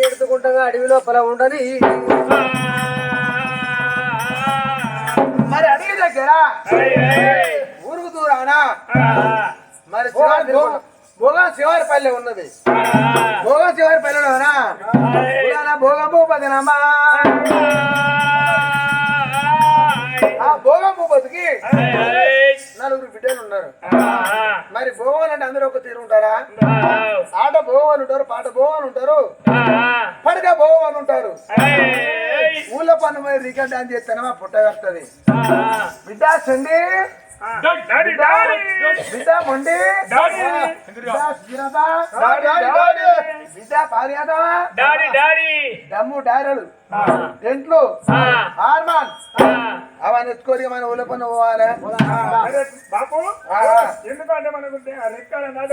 ఎడుతుకుంటా అడవి లోపల ఉండని మరి అడిగి దగ్గర ఊరుకు దూరానా మరి భోగ- భోగా శివారి పల్లె ఉన్నది. భోగా శివారి పల్లెలోనా పురాణ భోగ భూపతినమ్మా ఆ భోగ భూపతికి నలుగురు బిడ్డలు ఉన్నారు. మరి భోగవాలు అంటే అందరూ ఒక తీరు ఉంటారా? ఆట భోగవాలు ఉంటారు పాట భోగవాలు ఉంటారు పడక భోగవాలు ఉంటారు ఊళ్ళో పన్ను మరి రికార్డ్ డాన్స్ చేస్తానమా పుట్ట కట్టది బిడ్డ చండి బిడ్డ మొండి బిడ్డ సుజనత బిడ్డ పారియాద డాడీ డాడీ దమ్ము డైరలు టెంట్లు హార్మాన్ అవన్నీ ఎత్తుకొని మన ఊళ్ళో పన్ను పోవాలి బాపు. ఎందుకంటే మనకు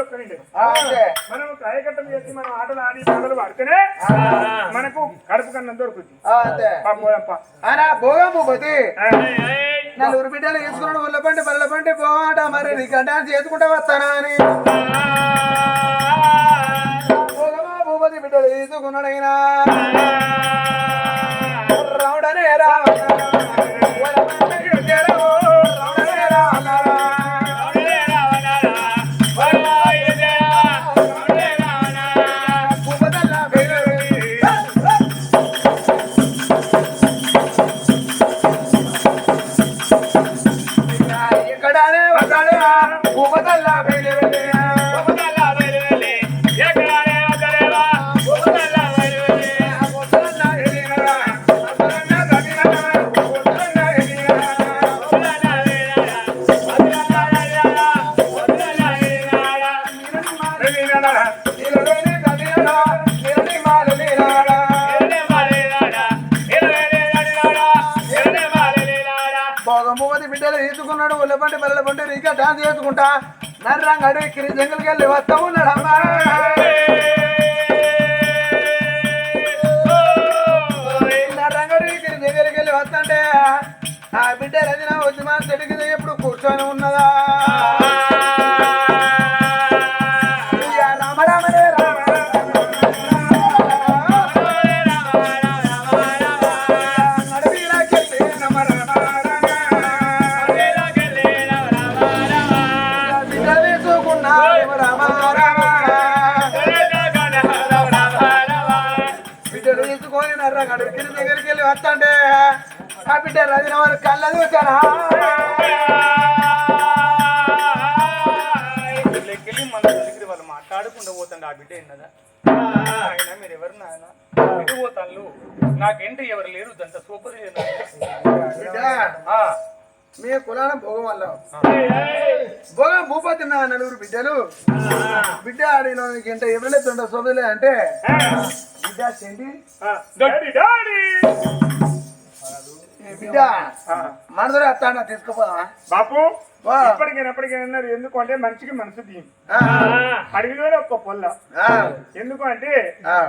ఒక్కనండి. ఆ, అంతే. మనం కాయకట్టం చేసి మనం ఆటలు ఆడి పాటలు పడితేనే మనకు కడుపు కన్నా దొరుకుతుంది. భోగం భూపతి నలుగురు బిడ్డలు వేసుకున్నాడు ఊళ్ళ పండి బల్ల పండి పోవాట మరి నీకు డాన్స్ చేసుకుంటా వస్తానా అని భూపతి బిడ్డలు తీసుకున్నాడైనా రౌడనే రావణ భోగమూవతి బిడ్డలు ఈదుకున్నాడు ఉల్లబండి బల్లబండి రీగా డాన్స్ చేసుకుంటా. నర్రంగా అడవి జంగల్కి వెళ్ళి వస్తా ఉన్నాడు అమ్మా. నర్రంగా అడవి జంగల్కి వస్తుంటే ఆ బిడ్డ రజన వచ్చి మా చెడుకి ఎప్పుడు కూర్చొని ఉన్నదా? మాట్లాడుకుంటూ పోతాండి ఆ బిడ్డ ఎన్నదా ఆయన మీరు ఎవరు నాయన? ఎటు పోతాను నాకేంటి ఎవరు లేరు దంత సూపర్ మీ కులాన భోగం వల్ల. భోగం భూపతి నలుగురు బిడ్డలు. బిడ్డ ఆడిలో ఇంత ఎవరలేదు ఉండ సోదరులే అంటే బిడ్డ చెండి. బిడ్డ మనదర అత్తాన తీసుకుపోదామా? బాపు. వా. ఇప్పటికైనా ఎప్పటికైనా అన్నారు ఎందుకు అంటే మనిషికి మనసు దీని అడవిలోనే ఒక్క పొల్ల. ఎందుకు అంటే.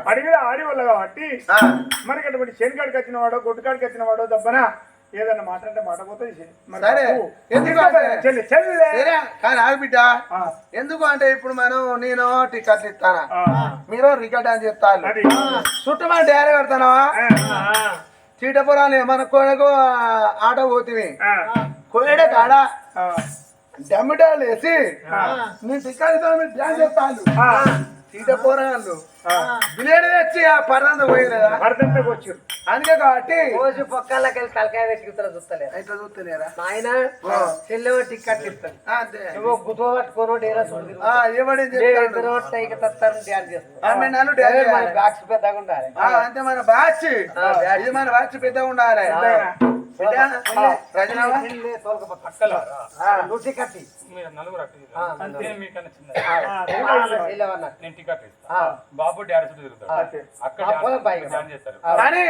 అడవిలో ఆడి వల్ల కాబట్టి. మనకి అటువంటి శనికాడికి వచ్చిన వాడో గొడ్డుకాడికి వచ్చిన వాడో దబ్బన ఏదన్నా మాట్లాడితే మాట పోతుంది కానీ ఆగు బిడ్డ. ఆ, ఎందుకు అంటే ఇప్పుడు మనం నేను టికెట్లు ఇస్తానా? మీరు రికార్డ్ అని చెప్తాను చుట్టమని డైరీ పెడతానవా ఆ, చీటపురాలు మన కొనకు ఆటో పోతివి. ఆ, కోయడ కాడ ఆ, డమ్మిటాలు వేసి నీ మీరు డ్యాన్స్ చేస్తాను చీటపురాలు ఆ. బిలేడు తెచ్చి ఆ పర్రంత పోయలేదా భర్తంతకు వచ్చారు అందుకే కాబట్టి రోజు పొక్కలకి తలకాయ పెట్టుకుంటారు చూస్తలేరు? ఇట్లా చూస్తలేరా? నాయన చెల్లెవ టికెట్ ఇస్తాను నువ్వు గుతో పట్టుకోను డేరా చూడు. ఆ, ఏమని. బ్యాగ్స్ పెద్దగా ఉండాలి. ఆ, అంతే మన బ్యాచ్. ఇది మన బ్యాచ్ పెద్దగా ఉండాలి. నువ్వు టికెట్. బాబు డాడీ చుట్టూ తిరుగుతాడు. అక్కడ చేస్తారు. కానీ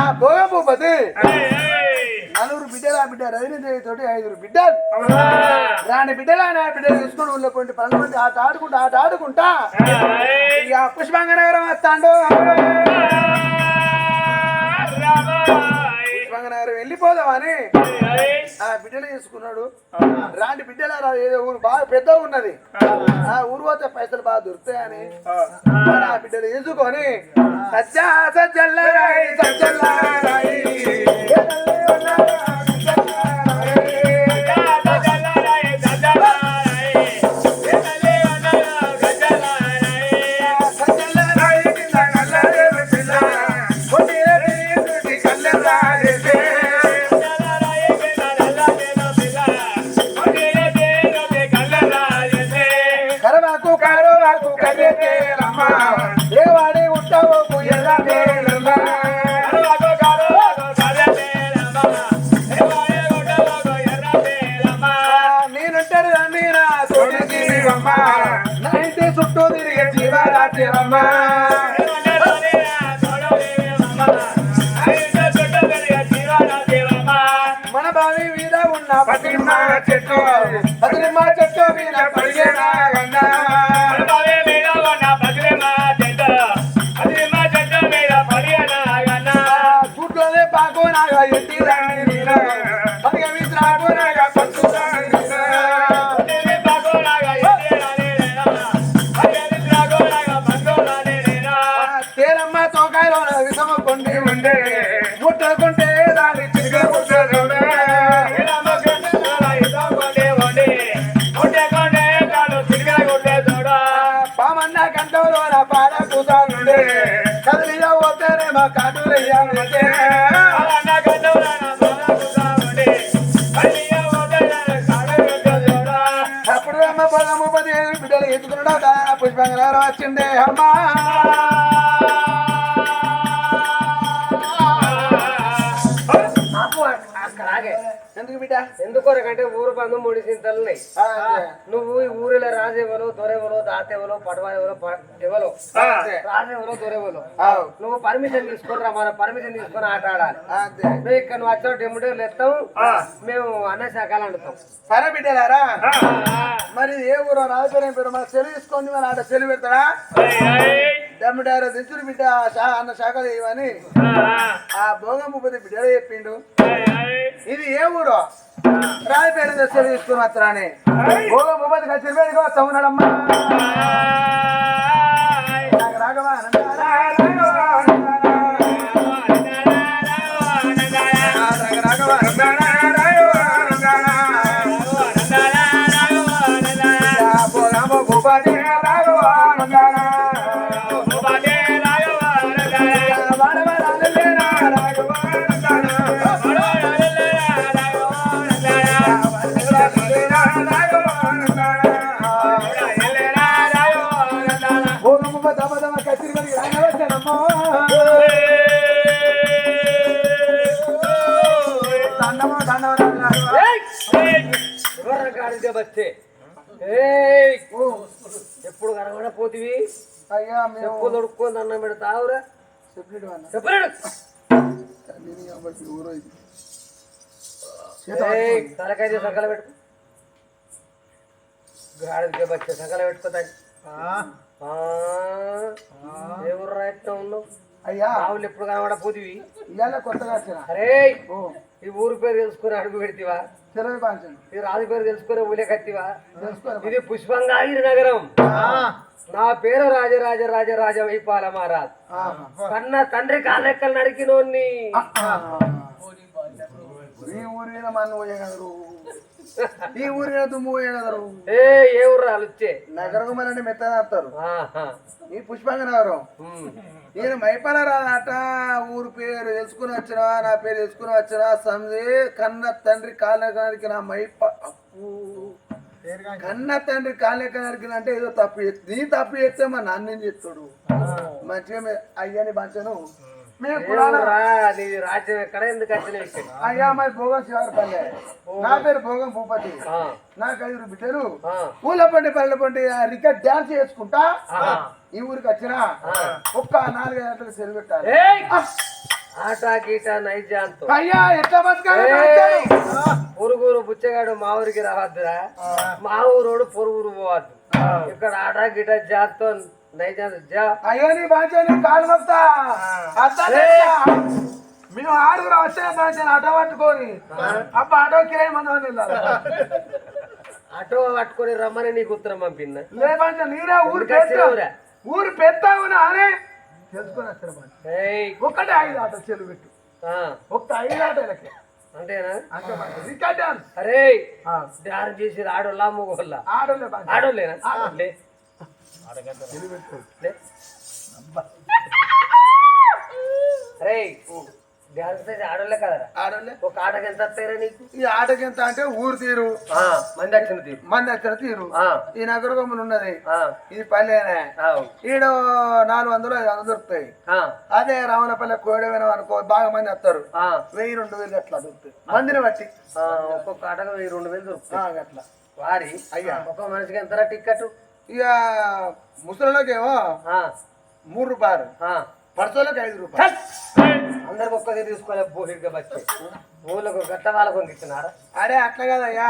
ఆ భోగ భూపతి. నలుగురు బిడ్డలు ఆ బిడ్డ రజనీదేవి తోటి ఐదుగురు బిడ్డలు. రాని బిడ్డలు ఆయన బిడ్డలు తీసుకుని ఊళ్ళో పోయి పనులు మంది ఆట ఆడుకుంటా ఆట ఆడుకుంటా. ఇక పుష్పాంగ నగరం వస్తాడు పుష్పాంగ నగరం వెళ్ళిపోదామని. ఆ బిడ్డలు చేసుకున్నాడు. రాంటి బిడ్డలారా ఏదో ఊరు బాగా పెద్ద ఉన్నది. ఆ ఊరు పోతే పైసలు బాగా దొరుకుతాయని. ఆ బిడ్డలు చేసుకొని సజ్జా సజ్జల్లారాయి సజ్జల్లారాయి ఏ మీద చెట్టు. పతిమ్మ చెట్టు మీద పడిగేనా మా కాటులయ్యానుండే అప్పుడు అమ్మ పదము పదిహేను బిడ్డలు ఎత్తుకున్నాడు. పుష్పంగా వచ్చిండే అమ్మా. ఎందుకు బిడ్డ ఎందుకొరకంటే ఊరు బంధు మూడు చింతలు ఉన్నాయి. ఆ, అంతే. నువ్వు ఈ ఊరిలో రాజెవలో దొరెవలో దాతెవలో పడవారెవలో ఎవలో. రాజెవలో దొరెవలో. నువ్వు పర్మిషన్ తీసుకొని రా మన పర్మిషన్ తీసుకొని ఆట ఆడాలి. నువ్వు ఇక్కడ నువ్వు వచ్చిన డెమ్యూడీలు ఎత్తాం మేము అన్న శాఖలు అంటుతాం. సరే బిడ్డలారా? మరి ఏ ఊరో రాజపేరేం పేరు? మన సెలవు తీసుకొని మన ఆట సెలవు పెడతాడా? దమ్ముడారు దించుడు బిడ్డ అన్న శాఖలు ఇవని ఆ భోగం ఉపతి బిడ్డలు చెప్పిండు. ఇది ఏ ఊరు? రాజపేట సెలవు తీసుకుని కచ్చిన పేరుగా వస్తా ఉన్నాడమ్మా. నాకు రాఘవా దండం పెడతావురా సెపరేట్ అన్న చెప్పలేడు నేను కాబట్టి ఊరు ఇది. ఏయ్ తలకాయ సకల పెట్టుకో. గాడికి బచ్చే సకల పెట్టుకోతాయి ఎవరు రాయిస్తా ఉన్నావు? అయ్యా. ఆవులు ఎప్పుడు కనబడపోతివి ఇవాళ కొత్తగా అరే ఓ. ఈ ఊరు పేరు తెలుసుకొని అడుగు పెడితివా ఈ రాజు పేరు తెలుసుకొని ఊలే తెలుసుకోరా ఇది పుష్పంగాగిరి నగరం. నా పేరు రాజరాజ రాజ రాజ వైపాల మహారాజ్ కన్న తండ్రి కాలెక్కలు నరికినోన్ని. ఊరి పోయగలరు ఈ ఊరి మీద దుమ్ము పోయగలరు ఏ ఏ ఊరు నగరకు ఆడతారు. ఆహా. ఈ పుష్పంగ నగరం ఉమ్. నేను మైపాల రాదట ఊరు పేరు తెలుసుకుని వచ్చినా నా పేరు తెలుసుకుని వచ్చినా సందే కన్న తండ్రి కాళ్ళకి నా మైప కన్న తండ్రి కాళ్ళకి అంటే ఏదో తప్పు నీ తప్పు చేస్తే మా నాన్న ఏం చెప్తాడు మంచిగా అయ్యని పంచను ఏ పురాణ? నీది రాజ్యం ఎక్కడ? ఎందుకు వచ్చిన అయ్యా మరి భోగం శివారపల్లె నా పేరు భోగం భూపతి. నాకు ఐదుగురు బిడ్డలు. ఆ, పూల పండి పల్లె పండి రికార్డ్ డాన్స్ చేసుకుంటా. ఈ ఊరికి వచ్చినా ఒక్క నాలుగు గంటలకు సెలవు పెట్టాలి! ఆట గీట నైజాంతో. అయ్యా ఎట్లా బతకాలి! పురుగురు బుచ్చగాడు మా ఊరికి రావద్దురా. మా ఊరోడు పొరుగురు పోవద్దు. ఇక్కడ ఆట గిట జాతో అయ్యో నీ బాధ్య నీ కాలు ఏయ్! మేము ఆరుగురు వచ్చిన పంచాను ఆటో పట్టుకొని అప్పుడు ఆటో కిరాయి మంది ఆటో పట్టుకొని రమ్మని నీకు ఉత్తరం పంపిందా. లే పంచ నీరే ఊరు పెద్ద ఊరా? పెద్ద అనే? తెలుసుకొని ఒక్కటే ఐదు ఆటో పెట్టు. ఒక్క ఐదు ఆటోలకి అంతేనా? అరే! డాన్స్ చేసి ఆడోళ్ళ మొగోళ్ళ? ఆడోళ్ళేనా? లే. అరే ఆడోళ్ళే కదరా? ఒక ఆటకి ఎంత వస్తాయిరా నీకు? ఈ ఆటకి ఎంత అంటే ఊరు తీరు. ఆ, మంది వచ్చిన తీరు. మంది వచ్చిన తీరు. ఆ, ఈ నగర కొమ్మలు ఉన్నది. ఆ, ఇది పల్లెనే. ఈడ నాలుగు వందలు ఐదు వందలు దొరుకుతాయి. ఆ, అదే రావణపల్లె కోడవేనం అనుకో బాగా మంది వస్తారు. వెయ్యి రెండు వేలు అట్లా దొరుకుతాయి. మందిని బట్టి. ఆ, ఒక్కొక్క ఆటకు వెయ్యి రెండు వేలు దొరుకుతాయి. అట్లా వారి అయ్యా. ఒక్క మనిషికి ఎంతరా టిక్కెట్ ఇక ముసలిలోకేమో మూడు రూపాయలు పర్సోళ్ళకి ఐదు రూపాయలు. అందరికి ఒక్కది తీసుకోలే బోహిడ్గా వచ్చి ఊళ్ళకు గట్ట వాళ్ళకు ఇస్తున్నారా అరే అట్లా కదయ్యా.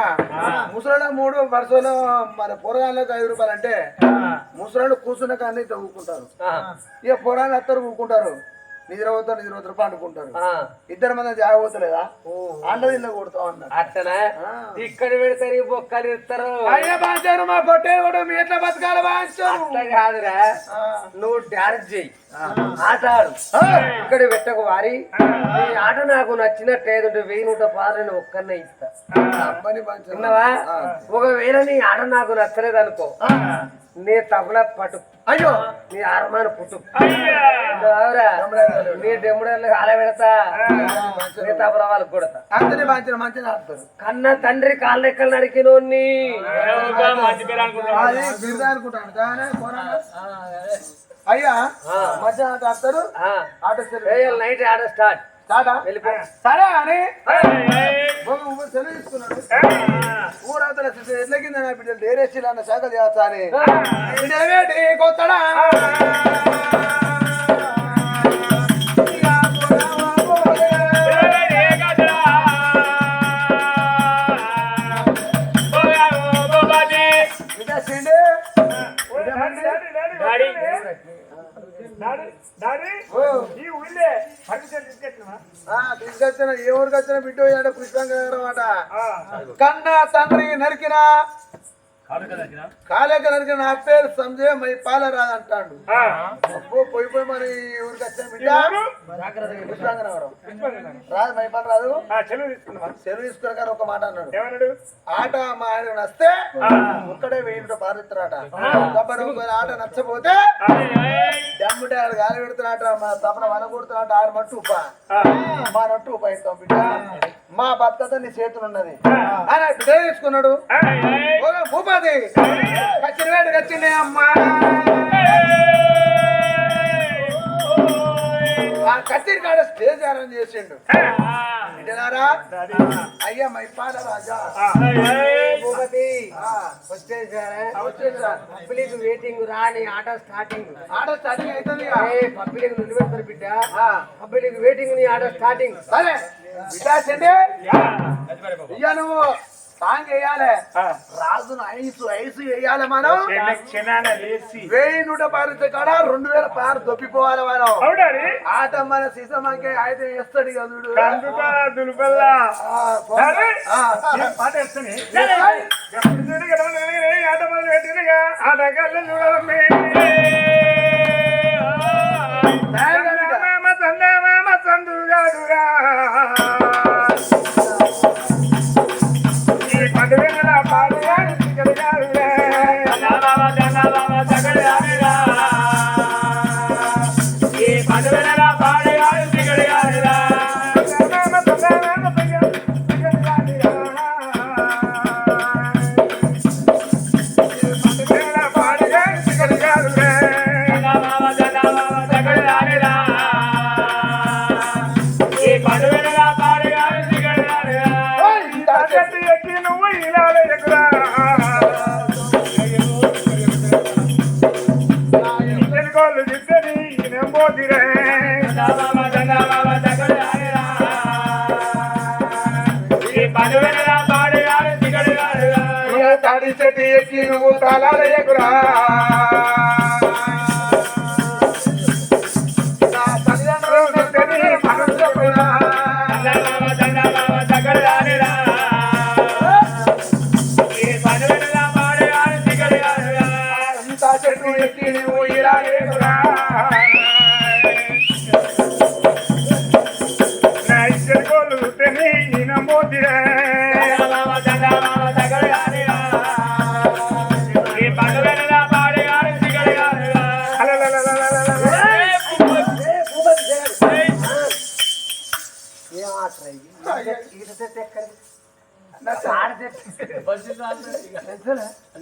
ముసలిలో మూడు పర్సోలు మన పొరగాళ్ళకి ఐదు రూపాయలు అంటే ముసలాళ్ళు కూర్చున్న కానీ ఊకుంటారు ఇక పొరాలు అత్తరు ఊకుంటారు నిద్ర పోతారు నిద్ర పోతారు పండుకుంటారు ఇద్దరు మంది జాగపోతలేదా అండ ఇల్లు కొడతాం అన్నారు. అట్టనా ఇక్కడ పెడతారు ఈ బొక్కలు ఇస్తారు. అయ్యా బాంచారు మా పొట్టే కూడా మీ ఎట్లా బతకాలి బాంచారు అట్లా కాదురా. నువ్వు డాన్స్ చెయ్యి. ఆట ఆడు. ఇక్కడ పెట్టకు వారి. ఈ ఆట నాకు నచ్చినట్టు ఏదంటే వెయ్యి నూట పాలని ఒక్కనే ఇస్తా. విన్నావా? ఒకవేళ నీ ఆట నాకు నచ్చలేదు అనుకో నీ తబలా పట్టు అయ్యో నీ అరమాన పుట్టు. అవురా నీ డెమ్ముడర్లు అలా పెడతా. నీ తబలా వాళ్ళకి కొడతా. బాంచారు మంచిగా ఆడతారు. కన్న తండ్రి కాళ్ళ ఎక్కలు నరికినోన్ని. మంచి పేరు అనుకుంటున్నా అది బిరుదా అనుకుంటాను కానీ పోరాడు. అయ్యా మధ్య ఆట ఆడతారు నైట్ ఆడ స్టార్ట్ స్టార్టా? వెళ్ళిపో సరే అని. సెలవు తీసుకున్నాడు ఊరవతల ఎట్ల కింద నా బిడ్డలు డేరేసి అన్న శాఖ చేస్తా అని బిడ్డవేటి కొత్తడా? తీసుకొచ్చిన ఏ ఊరికి వచ్చిన బిడ్డ అట కన్న తండ్రి నరికిన కాలేక నరికిన? నా పేరు సంజయ్ మై పాలరాదు అంటాడు. అబ్బో పోయి పోయి మరి ఊరికి వచ్చిన రాదు మై పాల రాదు సెలవు తీసుకున్న కానీ ఒక మాట అన్నాడు. ఏమన్నాడు ఆట మా ఆయన నస్తే ఒక్కడే వెయ్యి పారిస్తారట తప్పని ఒకవేళ ఆట నచ్చపోతే దమ్ముంటే ఆడు గాలి పెడుతున్నాట మా తపన వన కొడుతున్నాట ఆరు మట్టు ఉప మా నట్టు ఉప ఇస్తాం బిడ్డ. మా భర్తతో నీ చేతులు ఉన్నది. ఆయన ఒక భూపతి! కచ్చిన వేడు అమ్మా! కాడ స్టేజ్ అరేంజ్ చేసిండు. బిడ్డలారా? అయ్యా మైపాల రాజా భూపతి. వచ్చేసారా. వచ్చేసా. పబ్లిక్ వెయిటింగ్ రాని ఆట స్టార్టింగ్ ఆట స్టార్టింగ్ అవుతుంది ఏ పబ్లిక్ నిలబెడతారు బిడ్డ. పబ్లిక్ వెయిటింగ్ నీ ఆట స్టార్టింగ్ సరే. వికాసండి ఇయ్య నువ్వు. సాంగ్ వేయాలి. రాజును ఐసు ఐసు వేయాలి మనం. క్షణాన లేచి. వెయ్యి నూట పారితే కాడ రెండు వేల పారు దొప్పిపోవాలి మనం. ఆట మన సీసమంకే అయితే వేస్తాడు ఈ పాట వేస్తాని ఆట మొదలు పెట్టినగా చూడవమ్మే. తాడి చెట్టు ఎక్కి నువ్వు తాళాల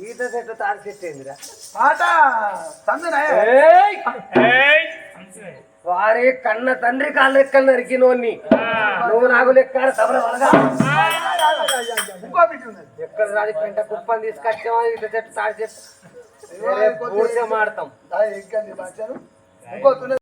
ఈత చెట్టు తాడి చెట్టు ఏందిరా వారి కన్న తండ్రి కాళ్ళ లెక్కలు నరికినోన్ని. నువ్వు నాకు లెక్క తబల వలగా. ఎక్కడ రాని పెంట కుప్పని తీసుకొచ్చామా ఈత చెట్టు తాడి చెట్టు. వేరే మాడతాం.